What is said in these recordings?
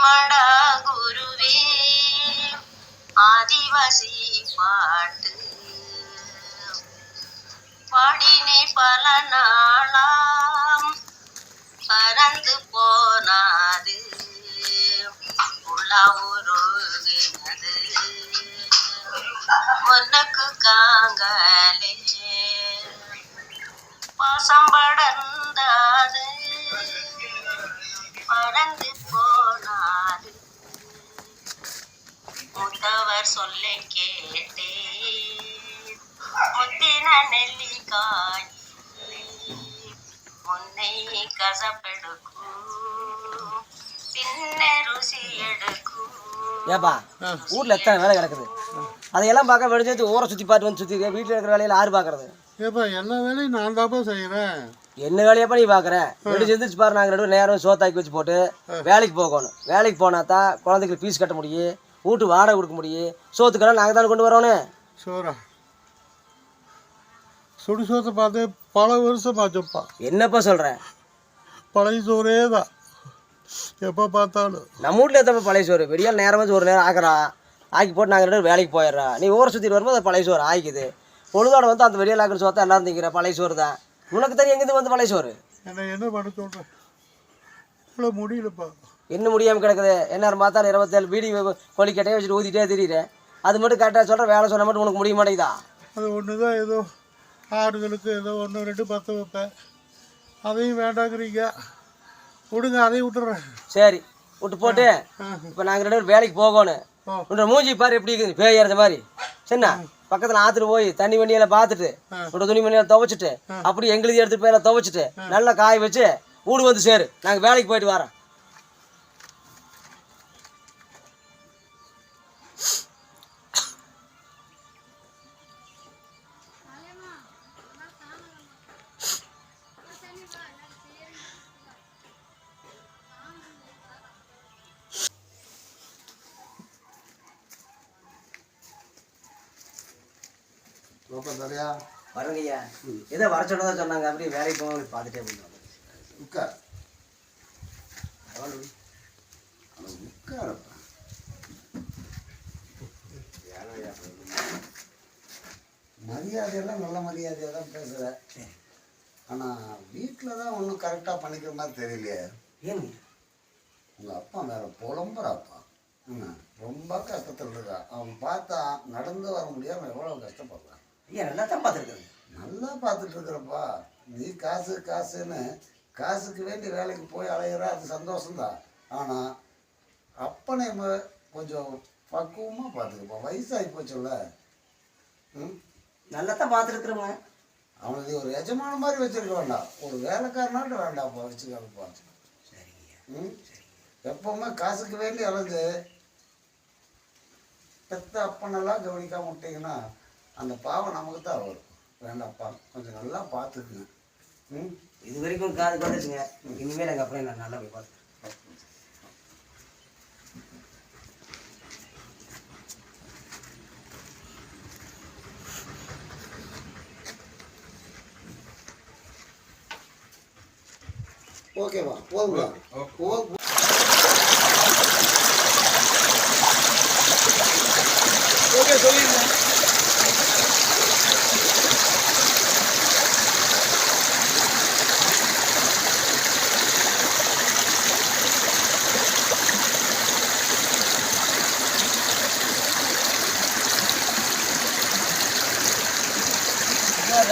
மடா குருவே ஆதிவாசி பாட்டு பாடினே பல நாளாம் பறந்து போனாது உலாவுருகினது முன்னுக்கு காங்கலே பாசம் படர்ந்தாது பறந்து போ மூத்தவர் சொல்லை கேட்டேன். முத்தின நெல்லிக்காய் உன்னை கசப்பெடுக்கும். பின்ன ருசி எடுக்கும். ஏப்பா ஊர்ல எத்தனை வேலை கிடக்குது? அதையெல்லாம் பார்க்க வெடிச்சு ஊரை சுற்றி பார்த்து வந்து சுற்றி வீட்டில் இருக்கிற வேலையில யாரு பார்க்கறது? ஏப்பா எல்லா வேலையும் நான் தான்ப்பா செய்கிறேன் என்ன வேலையப்பா நீ பார்க்குற? வெடிச்சு எந்திரிச்சு பாரு நாங்கள் ரெண்டு நேரம் சோத்தாக்கி வச்சு போட்டு வேலைக்கு போகணும். வேலைக்கு போனா தான் குழந்தைங்களுக்கு ஃபீஸ் கட்ட முடியும். வீட்டு வாடகை கொடுக்க முடியும். சோத்துக்கெல்லாம் நாங்கள் தானே கொண்டு வரோன்னு? சோறா. சுடு சோத்தை பார்த்து பல வருஷம் ஆச்சுப்பா என்னப்பா சொல்கிற பழைய சோறே தான். எப்போ பார்த்தாலும். நம்ம வீட்டில் எத்தப்ப பழைய சோறு? வெடியால் நேரம் வந்து ஒரு நேரம் ஆக்குறா. ஆக்கி போட்டு நாங்கள் ரெண்டு வேலைக்கு போயிடுறா. நீ ஊரை சுற்றிட்டு வரும்போது அது பழைய சோறு ஆக்கிக்குது பொழுதோட வந்து அந்த வெடியால் ஆக்கிற சோத்தை எல்லாரும் திங்கிற பழைய சோறு தான். உனக்கு தெரியும் எங்கேருந்து வந்து பழைய சோறு? என்ன என்ன பண்ண சொல்கிறேன் முடியலப்பா. என்ன முடியாமல் கிடக்குது. என்ன பார்த்தாலும் இருபத்தேழு பீடி கொலிக்கட்டையே வச்சுட்டு ஊதிட்டே திரியிறேன் அது மட்டும் கரெக்டாக சொல்கிற வேலை சொன்ன மட்டும் உனக்கு முடிய மாட்டேங்குதா? அது ஒன்று தான் ஏதோ ஆறுகளுக்கு ஏதோ ஒன்று ரெண்டு பத்து வைப்பேன் அதையும் வேண்டாங்கிறீங்க. விடுங்க அதையும் விட்டுறேன். சரி விட்டு போட்டு இப்போ நாங்கள் ரெண்டு பேரும் வேலைக்கு போகணும். உன்னோட மூஞ்சி பாரு எப்படி இருக்குது பேய் ஏறுற மாதிரி. சரிண்ணா? பக்கத்தில் ஆற்றுல போய் தண்ணி வண்டியெல்லாம் பார்த்துட்டு உன்னோட துணி மணியெல்லாம் துவைச்சிட்டு அப்படி எங்களுக்கு எடுத்துட்டு போய் எல்லாம் துவைச்சிட்டு நல்லா காய வச்சு வீடு வந்து சேரு. நாங்கள் வேலைக்கு போயிட்டு வரோம். சரியா வரங்கய்யா. ஏதோ வர சொன்னதா சொன்னாங்க அப்படியே வேலைக்கு போக பார்த்துட்டே போயிட்டு உட்கார். அட உட்காரப்பா. மரியாதையெல்லாம் நல்ல மரியாதையாக தான் பேசுகிற ஆனால் வீட்டில் தான் ஒன்றும் கரெக்டாக பண்ணிக்கிற மாதிரி தெரியலையே. ஏங்க உங்கள் அப்பா வேற புலம்புறாப்பா. ரொம்ப கஷ்டத்தில் இருக்கா. அவன் பார்த்தா நடந்து வர முடியாமல் எவ்வளோ கஷ்டப்படுறான். ஐயா நல்லா தான் பார்த்துருக்குறேன். நல்லா பார்த்துட்டு இருக்கிறப்பா நீ காசு காசுன்னு காசுக்கு வேண்டி வேலைக்கு போய் அலையிற அது சந்தோஷம்தான் ஆனால் அப்பனை கொஞ்சம் பக்குவமாக பார்த்துக்கப்பா. வயசாகி போச்சுல்ல. ம்? நல்லா தான் பார்த்துருக்குறோங்க அவனுக்கு ஒரு எஜமான மாதிரி வச்சிருக்க வேண்டாம். ஒரு வேலைக்காரனாட்டு வேண்டாம்ப்பா வச்சுக்காதப்பா. ம்? எப்பவுமே காசுக்கு வேண்டி அலைஞ்சு பெத்த அப்பனெல்லாம் கவனிக்காம விட்டீங்கன்னா அந்த பாவம் நமக்கு தான் வரும். வேண்டாம்ப்பா கொஞ்சம் நல்லா பார்த்துக்குங்க. ம்? இது வரைக்கும் காதுக்கு வந்துச்சுங்க இனிமேல் எங்கள் அப்புறம் நான் நல்லா போய் பார்த்து ஓகேவா போதுங்களா? போதும்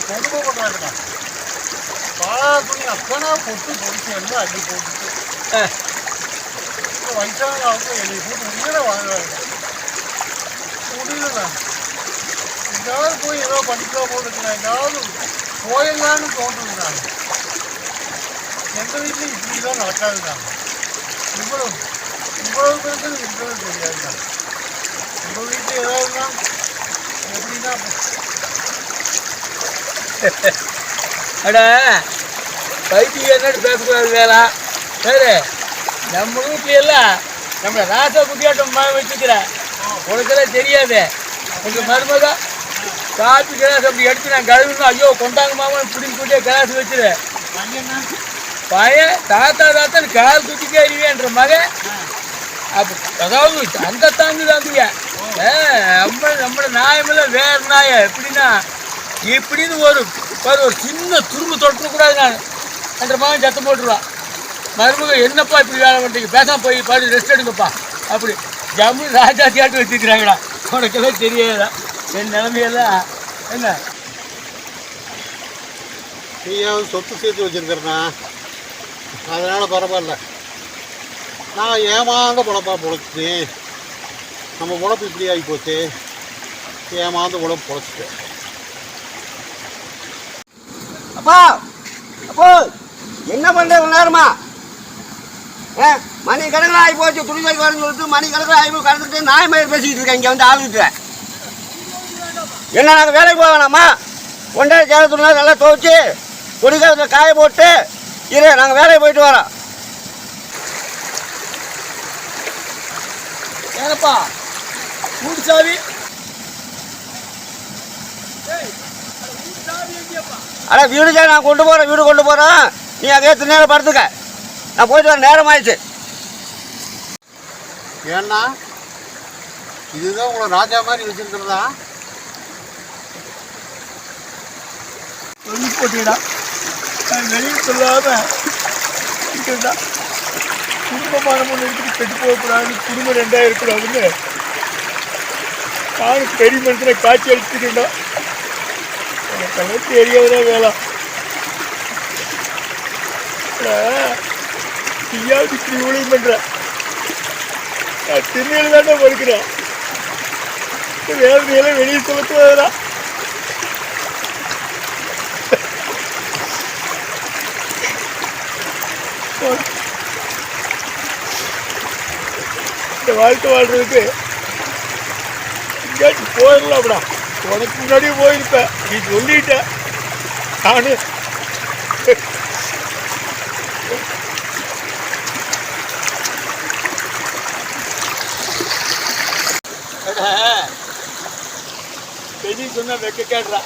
கொடுமை பண்ணுறாங்கண்ணா பாழா துணி அப்பனா பொட்டு பொடிச்சு எல்லாம் அள்ளி போட்டுட்டு. வயசான அவங்க என்னை போட்டு உயிரை வாங்குறாங்க முடியலண்ணா எங்கேயாவது போய் ஏதோ பண்ணிக்கலாம் போட்டுருக்கேன் எங்கேயாவது போயிடலான்னு தோன்றுதுண்ணா எங்கள் வீட்டில் இப்படி தான் நடக்காதுண்ணா இவ்வளவு இவ்வளவு பேருக்கு இருக்கிறது தெரியாதுண்ணா உங்கள் வீட்டில் ஏதாவதுனா எப்படின்னா அட பைத்தியம் பேசக்கூடாது வேலை. சரி நம்ம வீட்ல எல்லாம் நம்ம ராசா குட்டியாட்டம் மழை வச்சுக்கிற உனக்கெல்லாம் தெரியாது. உங்க மருமக காப்பி கிளாஸ் அப்படி எடுத்து நான் கழுவினா ஐயோ கொண்டாங்க மாமா பிடிங்க கூட்டியே கிளாஸ் வச்சுரு. பையன் தாத்தா தாத்தா கால் குத்திக்கே அறிவேன்ற மகன். அப்போ அதாவது அந்த தாண்டி ஏ நம்ம நம்மளோட நாயமெல்லாம் வேற நாய எப்படின்னா இப்படின்னு ஒரு ஒரு சின்ன துரும்பு தொட்டக்கூடாது நான். என்ற மகன் சத்தம் போட்டுருவான் மருமக என்னப்பா இப்படி வேலை பண்ணுறீங்க பேசாமல் போய் பாடி ரெஸ்ட் எடுங்கப்பா. அப்படி. ஜம்மு ராஜா தியாட்டு வச்சுருக்கிறாங்களா உனக்கெல்லாம் தெரியாதா என் நிலைமையெல்லாம் என்ன? நீயும் சொத்து சேர்த்து வச்சிருக்கிறனா அதனால் பரவாயில்ல. நான் ஏமாந்த உழப்பா பொழைச்சிட்டேன். நம்ம உழப்பு இப்படி ஆகி போச்சு. ஏமாந்த உழப்பு பொழைச்சிட்டேன். அப்பா அப்போ என்ன பண்ணுறது நேரமா? ஏ மணி கணக்கில் ஆகி போச்சு துணி கறி வரணும்னு சொல்லிட்டு மணி கணக்கில் ஆகி போய் கடந்துட்டு நாய் மாதிரி பேசிக்கிட்டு இருக்கேன் இங்கே வந்து ஆளுகிட்ட. என்ன நாங்கள் வேலைக்கு போக வேணாமா? ஒன்றரை சேர துணி நல்லா துவைச்சி துணிக்காரத்தில் காய போட்டு இரு நாங்கள் வேலைக்கு போயிட்டு வரோம். ஏனப்பா கூட்டு சாவி அட வீடு நான் கொண்டு போகிறேன் வீடு கொண்டு போகிறேன் நீ அங்கே எத்தனை நேரம் படுத்துக்க. நான் போயிட்டு வர நேரம் ஆயிடுச்சு ஏன்னா இதுதான் உங்களை ராஜா மாதிரி வச்சிருக்கிறதா? சொல்லி போட்டீடா. நான் வெளியே சொல்லாம இருக்கேன்டா. குடும்பமான ஒன்று இருக்குது கெட்டு போகக்கூடாது குடும்பம் ரெண்டாக இருக்கக்கூடாதுன்னு நானும் பெரிய மனுஷனை காட்சி அளிச்சுக்கிட்டா எனக்கெல்லாம் தெரியாதா வேணாம் நீயாவது இப்படி ஊழியம் பண்ற? நான் திருநெல் தானே படுக்கிறேன். வேலையெல்லாம் வெளியே சொல்லக்கூடாதுடா இந்த வாழ்க்கை வாழ்றதுக்கு எங்கேயாச்சும் போயிடலாம்டா. உனக்கு முன்னாடியே போயிருப்பேன். நீ சொல்லிட்ட. நானு. பெரிய சொன்னா வெக்க கேட்றா.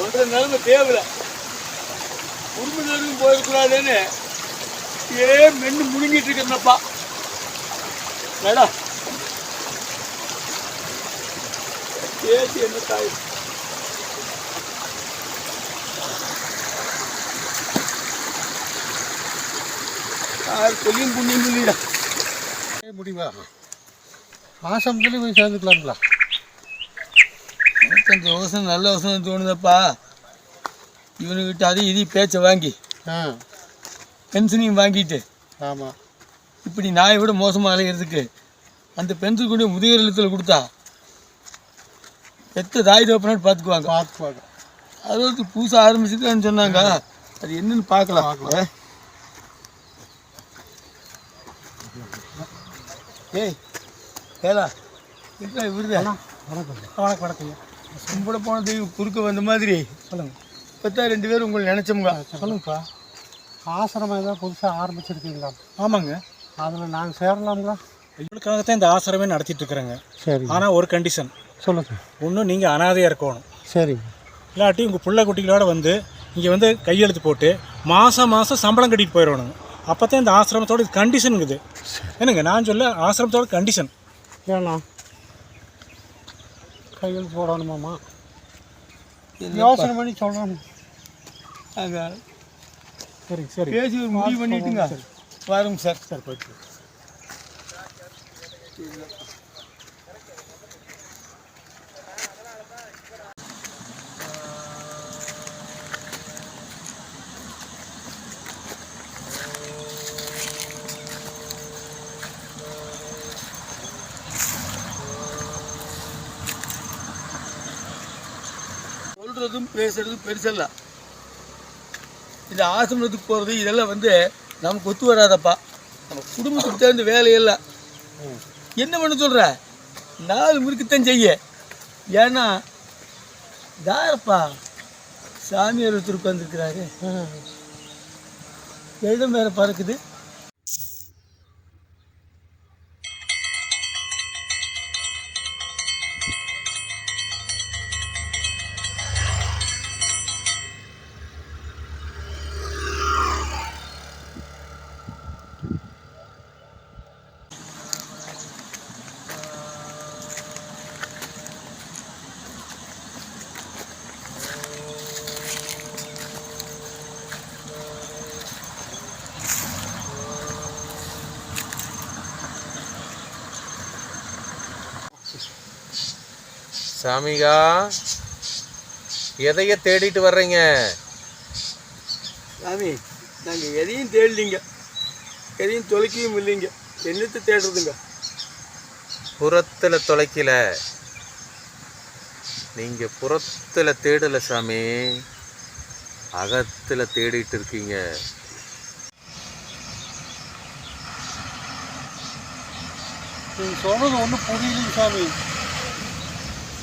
ஒன்றரை நிலைமை தேவையில்ல குடும்ப நேரம் போயிடக்கூடாதுன்னு. ஏ மென்னு முடிஞ்சிட்டு இருக்கிறப்பா மேடம் பேசி என்ன தாய் யார் சொல்லியும் புண்ணியம் சொல்லிடா முடிவா ஆசமத்துலேயும் போய் சேர்ந்துக்கலாங்களா எனக்கு அந்த யோசனை நல்ல யோசனை தோணுதப்பா இவனுக்கிட்ட அதையும் இதையும் பேச்சை வாங்கி ஆ பென்ஷனையும் வாங்கிட்டு ஆமாம் இப்படி நாயை விட மோசமாக அலைகிறதுக்கு அந்த பென்சில் கொண்டு முதியோர் இல்லத்தில் கொடுத்தா எத்த தாய் தோப்பினாட்டு பார்த்துக்குவாங்க. பார்த்துக்குவாங்க. அது வந்து புதுசாக ஆரம்பிச்சிருக்கான்னு சொன்னாங்க. அது என்னன்னு பார்க்கலாம். பார்க்கலாம். ஏய் ஏலா இருக்கா இவருதா வணக்கம். வணக்கம் கும்பிட போன தெய்வம் குறுக்க வந்த மாதிரி. சொல்லுங்கள் பார்த்தா ரெண்டு பேரும் உங்களை நினச்சோமுங்க. சொல்லுங்கப்பா. ஆசிரமம் ஏதாவது புதுசாக ஆரம்பிச்சிருக்கீங்களா? ஆமாங்க. அதில் நாங்கள் சேரலாங்களா இவங்களுக்காகத்தான் இந்த ஆசிரமே நடத்திட்டு இருக்கிறேங்க. சரி ஆனால் ஒரு கண்டிஷன் சொல்லுங்கள் ஒன்று நீங்கள் அனாதையாக இருக்கணும். சரி. இல்லாட்டி உங்கள் பிள்ளை குட்டிகளோட வந்து இங்கே வந்து கையெழுத்து போட்டு மாதம் மாதம் சம்பளம் கட்டிட்டு போயிடணுங்க அப்போ தான் இந்த ஆசிரமத்தோட கண்டிஷனுங்குது என்னங்க நான் சொல்ல ஆசிரமத்தோட கண்டிஷன் ஏண்ணா கையெழுத்து போடணுமாம்மா? யோசனை பண்ணி அங்கே சரி சரி. பேசி ஒரு முடிவு பண்ணிட்டுங்க. பாருங்க சார். சரி போயிட்டு. சொல்கிறதும் பேசுறதும் பெருசல்ல இந்த ஆசிரமத்துக்கு போகிறது இதெல்லாம் வந்து நமக்கு ஒத்து வராதப்பா. நம்ம குடும்பத்துக்கு தகுந்த வேலையெல்லாம் என்ன பண்ண சொல்கிற நாலு முறுக்குத்தான் செய்ய. ஏன்னா யாரப்பா சாமியார் ஒருத்தர் உட்காந்துருக்கிறாரு இடம் வேற பறக்குது. சாமிகா எதைய தேடிட்டு வர்றீங்க? சாமி நாங்கள் எதையும் தேடலிங்க. எதையும் தொலைக்கவும் இல்லைங்க. என்னத்தை தேடுறதுங்க? புறத்துல தொலைக்கல. நீங்க புறத்துல தேடல சாமி. அகத்துல தேடிட்டு இருக்கீங்க. நீங்கள் சொல்கிறது ஒன்றும் புரியலைங்க சாமி.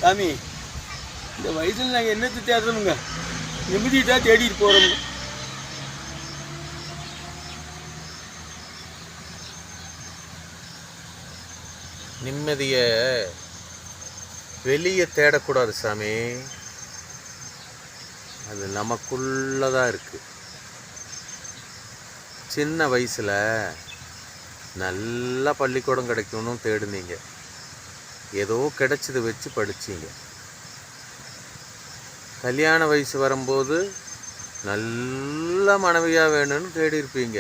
சாமி இந்த வயசில் நாங்கள் என்னத்தை தேடுறோமுங்க நிம்மதியை தான் தேடிட்டு போகிறோமுங்க நிம்மதிய வெளியே தேடக்கூடாது சாமி. அது நமக்குள்ளதான் இருக்கு. சின்ன வயசில் நல்ல பள்ளிக்கூடம் கிடைக்கணும் தேடுனீங்க. ஏதோ கிடைச்சது வச்சு படிச்சீங்க. கல்யாண வயசு வரும்போது நல்ல மனைவியாக வேணும்னு தேடி இருப்பீங்க.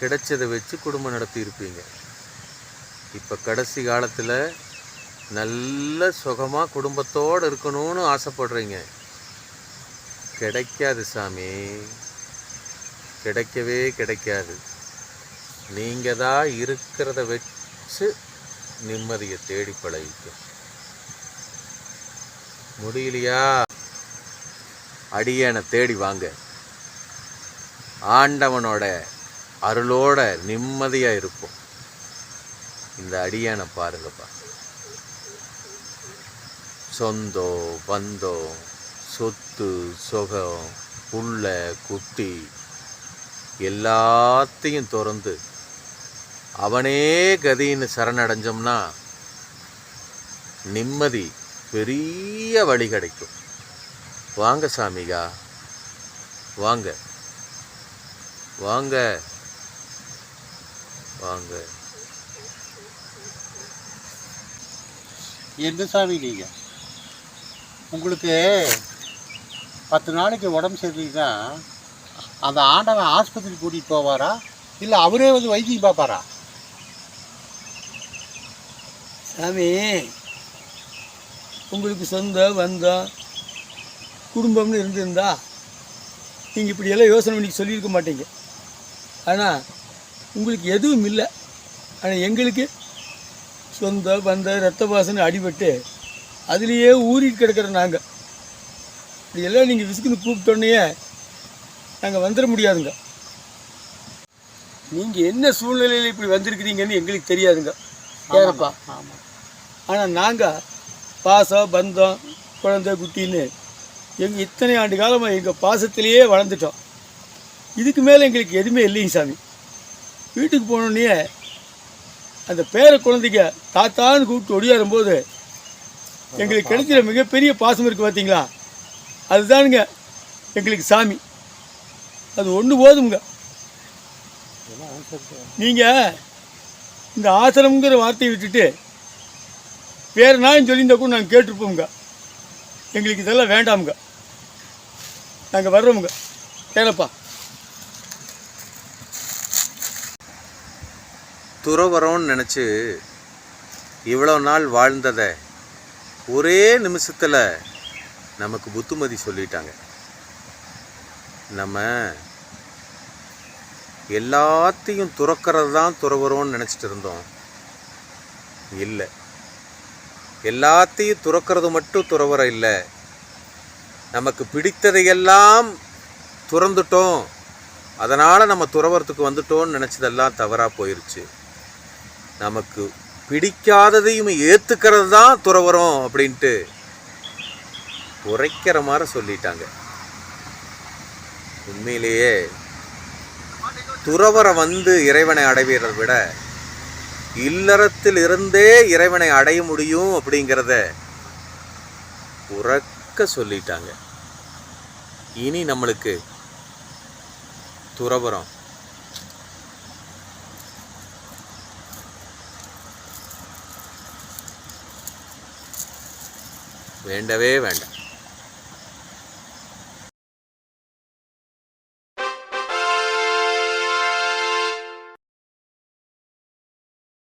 கிடைச்சதை வச்சு குடும்பம் நடத்தியிருப்பீங்க இப்போ கடைசி காலத்தில் நல்ல சுகமாக குடும்பத்தோடு இருக்கணும்னு ஆசைப்படுறீங்க. கிடைக்காது சாமி. கிடைக்கவே கிடைக்காது. நீங்கள் தான் இருக்கிறத வச்சு நிம்மதியை தேடி பழகிக்கும் முடியலையா? அடியனை தேடி வாங்க. ஆண்டவனோட அருளோட நிம்மதியாக இருப்போம். இந்த அடியானை பாருங்கப்பா. சொந்தம் பந்தம் சொத்து சுகம் புள்ள குட்டி எல்லாத்தையும் திறந்து அவனே கதின்னு சரணடைஞ்சோம்னா நிம்மதி பெரிய வழி கிடைக்கும். வாங்க சாமிகா. வாங்க. வாங்க. வாங்க. என்ன சாமி நீங்கள் உங்களுக்கு பத்து நாளைக்கு உடம்பு சரியில்லைன்னா அந்த ஆண்டவன் ஆஸ்பத்திரி கூட்டிகிட்டு போவாரா? இல்லை அவரே வந்து வைத்தியம் பார்ப்பாரா? சாமி உங்களுக்கு சொந்தம் வந்தம் குடும்பம்னு இருந்திருந்தா நீங்கள் இப்படியெல்லாம் யோசனை பண்ணி சொல்லியிருக்க மாட்டீங்க. ஆனால் உங்களுக்கு எதுவும் இல்லை. ஆனால் எங்களுக்கு சொந்த பந்த ரத்த வாசனை அடிபட்டு அதுலேயே ஊறிட்டு கிடக்கிற நாங்கள் இப்படியெல்லாம் நீங்கள் விசுக்குன்னு கூப்பிட்டோன்னே நாங்கள் வந்துட முடியாதுங்க. நீங்கள் என்ன சூழ்நிலையில் இப்படி வந்திருக்கிறீங்கன்னு எங்களுக்கு தெரியாதுங்க. ஏறப்பா ஆமாம் ஆனால் நாங்கள் பாசம் பந்தம் குழந்தை குட்டின்னு எங்கள் இத்தனை ஆண்டு காலமாக எங்கள் பாசத்திலேயே வளர்ந்துட்டோம். இதுக்கு மேலே எங்களுக்கு எதுவுமே இல்லைங்க சாமி. வீட்டுக்கு போனோடனே அந்த பேர குழந்தைங்க தாத்தான்னு கூப்பிட்டு ஒடியாரும்போது எங்களுக்கு கிடைக்கிற மிகப்பெரிய பாசம் இருக்குது பார்த்தீங்களா அதுதானுங்க எங்களுக்கு சாமி. அது ஒன்று போதுங்க நீங்கள் இந்த ஆசிரமங்கிற வார்த்தையை விட்டுட்டு வேறு நாயும் சொல்லியிருந்தா கூட நாங்கள் கேட்டிருப்போமுங்க. எங்களுக்கு இதெல்லாம் வேண்டாமுங்க. நாங்கள் வர்றோமுங்க. ஏனப்பா துறவரோன்னு நினச்சி இவ்வளோ நாள் வாழ்ந்ததை ஒரே நிமிஷத்தில் நமக்கு புத்துமதி சொல்லிட்டாங்க. நம்ம எல்லாத்தையும் துறக்கிறது தான் துறவரோன்னு நினச்சிட்டு இருந்தோம். இல்லை. எல்லாத்தையும் துறக்கிறது மட்டும் துறவரம் இல்லை. நமக்கு பிடித்ததையெல்லாம் துறந்துட்டோம். அதனால் நம்ம துறவரத்துக்கு வந்துட்டோம்னு நினச்சதெல்லாம் தவறாக போயிடுச்சு நமக்கு பிடிக்காததையும் ஏற்றுக்கிறது தான் துறவரம் அப்படின்ட்டு உரைக்கிற மாதிரி சொல்லிட்டாங்க. உண்மையிலேயே துறவரம் வந்து இறைவனை அடைவதை விட இல்லறத்தில் இருந்தே இறைவனை அடைய முடியும் அப்படிங்கிறத உறக்க சொல்லிட்டாங்க. இனி நம்மளுக்கு துறவரம் வேண்டவே வேண்டாம்.